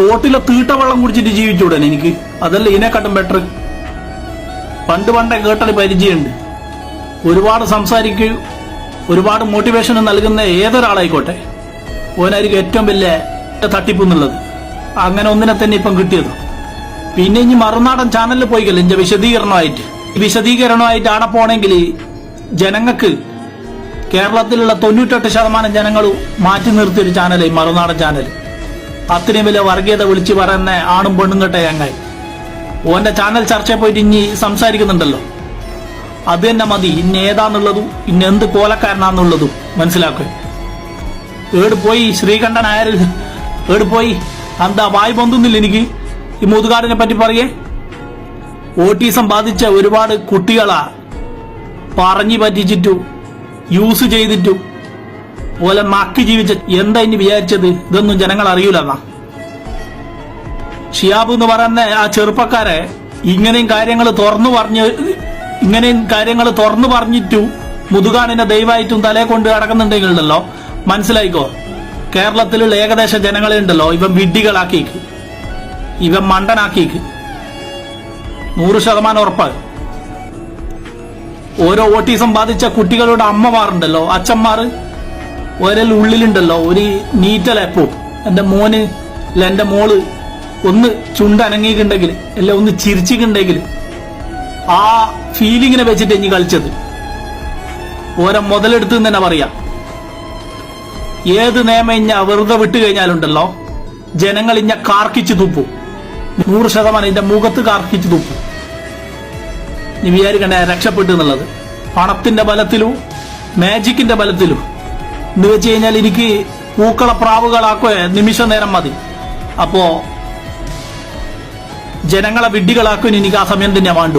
തോട്ടിലെ തീട്ട വെള്ളം കുടിച്ചിട്ട് ജീവിച്ചൂടെ എനിക്ക്? അതല്ല ഇതിനെക്കാട്ടും ബെറ്റർ പണ്ട് പണ്ടേ കേട്ടൊരു പരിചയമുണ്ട്. ഒരുപാട് സംസാരിക്കുകയും ഒരുപാട് മോട്ടിവേഷൻ നൽകുന്ന ഏതൊരാളായിക്കോട്ടെ. ഓനായിരിക്കും ഏറ്റവും വലിയ തട്ടിപ്പ് എന്നുള്ളത്. അങ്ങനെ ഒന്നിനെ തന്നെ ഇപ്പം കിട്ടിയത്. പിന്നെ ഇനി മറുനാടൻ ചാനലിൽ പോയിക്കല്ലോ എന്റെ വിശദീകരണമായിട്ട്. വിശദീകരണമായിട്ട് ആടെ പോണെങ്കിൽ ജനങ്ങൾക്ക് കേരളത്തിലുള്ള തൊണ്ണൂറ്റെട്ട് ശതമാനം ജനങ്ങൾ മാറ്റി നിർത്തിയൊരു ചാനലായി മറുനാടൻ ചാനൽ അത്രയും വലിയ വർഗീയത വിളിച്ചു പറയുന്ന ആണും പെണ്ണും കേട്ടെ ചങ്ങായി ഓന്റെ ചാനൽ ചർച്ചയിൽ പോയിട്ട് ഇനി സംസാരിക്കുന്നുണ്ടല്ലോ. അത് തന്നെ മതി. ഇന്ന ഏതാന്നുള്ളതും ഇന്ന എന്ത് കോലക്കാരനാന്നുള്ളതും മനസ്സിലാക്കുക ഏട് പോയി ശ്രീകണ്ഠൻ നായർ ഏട് പോയി എന്താ വായ് പൊന്തുന്നില്ല എനിക്ക്? ഈ മുതുകാടിനെ പറ്റി പറയേ. ഓട്ടീസം ബാധിച്ച ഒരുപാട് കുട്ടികളാ. പറഞ്ഞു പറ്റിച്ചിട്ടു യൂസ് ചെയ്തിട്ടു. പോലെ മാക്കി ജീവിച്ച എന്താ ഇനി വിചാരിച്ചത്? ഇതൊന്നും ജനങ്ങൾ അറിയൂലെന്നാ ഷിയാബ് എന്ന് പറയുന്ന ആ ചെറുപ്പക്കാരെ ഇങ്ങനെയും കാര്യങ്ങൾ തുറന്നു പറഞ്ഞ് ഇങ്ങനെയും കാര്യങ്ങൾ തുറന്നു പറഞ്ഞിട്ടു മുതുകാണിനെ ദയവായിട്ടും തലയെ കൊണ്ട് കിടക്കുന്നുണ്ടെങ്കിലുണ്ടല്ലോ മനസ്സിലായിക്കോ? കേരളത്തിലുള്ള ഏകദേശ ജനങ്ങളെ ഉണ്ടല്ലോ ഇവൻ വിഡ്ഢികളാക്കിക്ക്. ഇവൻ മണ്ടനാക്കിക്ക്. നൂറ് ശതമാനം ഉറപ്പ് ഓരോ ഓട്ടീസം ബാധിച്ച കുട്ടികളുടെ അമ്മമാരുണ്ടല്ലോ അച്ഛന്മാർ ഒരൽ ഉള്ളിലുണ്ടല്ലോ ഒരു നീറ്റലെപ്പോ എന്റെ മോന് അല്ല എന്റെ മോൾ ഒന്ന് ചുണ്ടനങ്ങിയിട്ടുണ്ടെങ്കിൽ അല്ല ഒന്ന് ചിരിച്ചിട്ടുണ്ടെങ്കിൽ ആ ഫീലിങ്ങിനെ വെച്ചിട്ട് ഇനി കളിച്ചത്. ഓരോ മുതലെടുത്ത് തന്നെ പറയാം. ഏത് നിയമം ഇഞ്ഞ വെറുതെ വിട്ടു കഴിഞ്ഞാലുണ്ടല്ലോ ജനങ്ങൾ ഇഞ്ഞ കാർക്കിച്ചു തുപ്പും. നൂറ് ശതമാനം ഇതിന്റെ മുഖത്ത് കാർക്കിച്ചു തുപ്പും. നീ വിചാരിക്കണ്ടേ രക്ഷപ്പെട്ടു എന്നുള്ളത്. പണത്തിന്റെ ബലത്തിലും മാജിക്കിന്റെ ബലത്തിലും. എന്ന് വെച്ച് കഴിഞ്ഞാൽ എനിക്ക് പൂക്കള പ്രാവുകളാക്കുക നിമിഷ നേരം മതി. അപ്പോ ജനങ്ങളെ വിഡ്ഢികളാക്കുവാൻ എനിക്ക് ആ സമയം തന്നെ വേണ്ടു.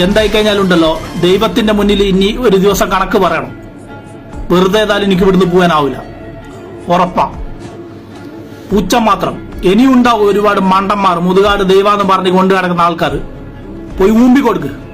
എന്തായി കഴിഞ്ഞാലുണ്ടല്ലോ ദൈവത്തിന്റെ മുന്നിൽ ഇനി ഒരു ദിവസം കണക്ക് പറയണം. വെറുതെ ഏതായാലും എനിക്ക് ഇവിടുന്ന് പോകാനാവില്ല. ഉറപ്പാ. പുച്ഛം മാത്രം. ഇനിയുണ്ടാവും ഒരുപാട് മണ്ടന്മാർ മുതുകാട് ദൈവാന്ന് പറഞ്ഞ് കൊണ്ടു കിടക്കുന്ന ആൾക്കാർ പോയി ഊമ്പി കൊടുക്ക്